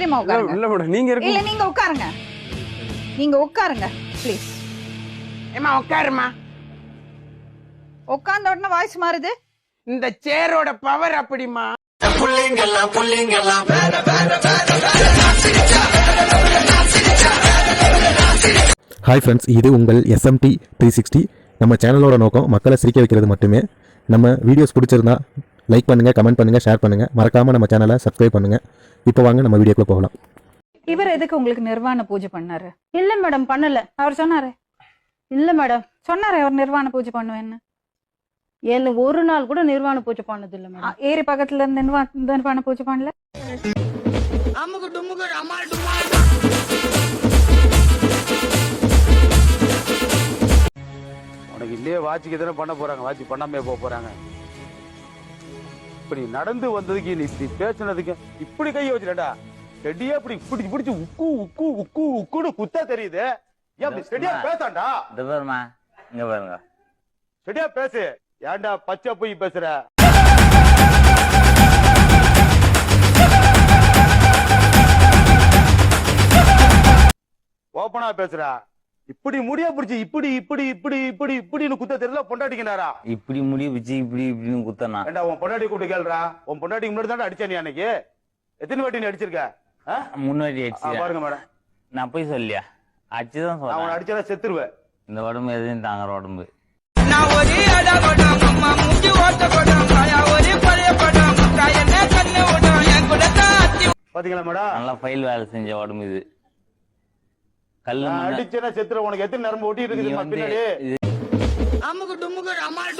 தைரியமா உட்காருங்க. இல்ல மேடம் நீங்க இல்ல இருக்கு நீங்க உட்காருங்க. நீங்க உட்காருங்க ப்ளீஸ் ஏமா உட்காருமா உட்கார்ந்த உடனே வாய்ஸ் மாறுது. இந்த சேரோட பவர் அப்படிமா ஹாய் ஃப்ரெண்ட்ஸ் இது உங்கள் எஸ்எம்டி த்ரீ சிக்ஸ்டி நம்ம சேனலோட நோக்கம் மக்களை சிரிக்க வைக்கிறது மட்டுமே. நம்ம வீடியோஸ் பிடிச்சிருந்தா லைக் பண்ணுங்கள் கமெண்ட் பண்ணுங்கள் ஷேர் பண்ணுங்கள் மறக்காமல் நம்ம சேனலை சப்ஸ்கிரைப் பண்ணுங்கள் இப்போ வாங்க நம்ம வீடியோக்குள்ளே போகலாம். இவர் எதுக்கு உங்களுக்கு நிர்வாண பூஜை பண்ணாரு? இல்ல மேடம் பண்ணல. அவர் சொன்னாரு. இல்ல மேடம் சொன்னாரு அவர் நிர்வாண பூஜை பண்ணுவேன்னு. என்ன ஒரு நாள் கூட நிர்வாண பூஜை பண்ணது இல்ல மேடம் ஏரி பக்கத்துல இருந்து நிர்வா நிர்வாண பூஜை பண்ணல? உனக்கு இல்லையே வாட்சிக்கு எதனா பண்ண போறாங்க. வாட்சி பண்ணாமே போக போறாங்க. இப்படி நடந்து வந்ததுக்கு நீ இப்படி பேசுனதுக்கு இப்படி கைய வச்சுடா செடியா இப்படி பிடிச்சு பிடிச்சு உக்கு உக்கு உக்கு உக்குன்னு குத்தா தெரியுது. ஏன் அப்படி செடியா பேசாண்டா? இந்த பாருமா இங்க பாருங்க. செடியா பேசு. ஏன்டா பச்சை போய் பேசுற? ஓப்பனா பேசுற. இப்படி முடிய பிடிச்சு இப்படி இப்படி இப்படி இப்படி இப்படின்னு குத்த தெரியல பொண்டாட்டிக்கினாரா? இப்படி முடி வச்சு இப்படி இப்படின்னு குத்தனா. ஏண்டா உன் பொண்டாட்டி கூப்பிட்டு கேளுடா. உன் பொண்டாட்டிக்கு முன்னாடி தானே அடிச்ச நீ அன்னைக்கு? எத்தனை வாட்டி நீ அடிச்சிருக்க? ஆ? முன்னாடி அடிச்சு பாருங்க மேடம். நான் போய் சொல்லியா அடிச்சுதான் சொல்றேன் அடிச்சா செத்துருவேன். இந்த உடம்பு எதையும் தாங்குற உடம்பு. நான் ஒரு அம்மா மூஞ்சி ஓட்ட படம் நான் ஒரு பழைய படம் என்ன கண்ணு விடும்? என் கூட தாத்தி பாத்தீங்களா மேடம்? நல்லா ஃபைல் வேலை செஞ்ச உடம்பு இது. உனக்கு எத்தனை நரம்பு ஒட்டி நீ இருக்குது பின்னாடி அம்மாள்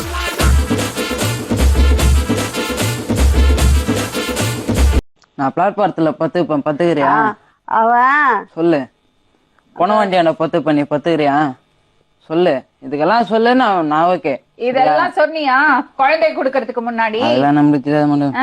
நான் பிளாட்பாரத்துல பத்து பத்துக்கிறியா? அவன் சொல்லு. போன பத்து பண்ணி பத்துக்கிறியா? சொல்லு. இதுக்கெல்லாம் சொல்லு நான் நான் ஓகே இதெல்லாம் சொன்னியா? குழந்தை கொடுக்கறதுக்கு முன்னாடி? அதெல்லாம் நம்மளுக்கு தெரியாத மேடம்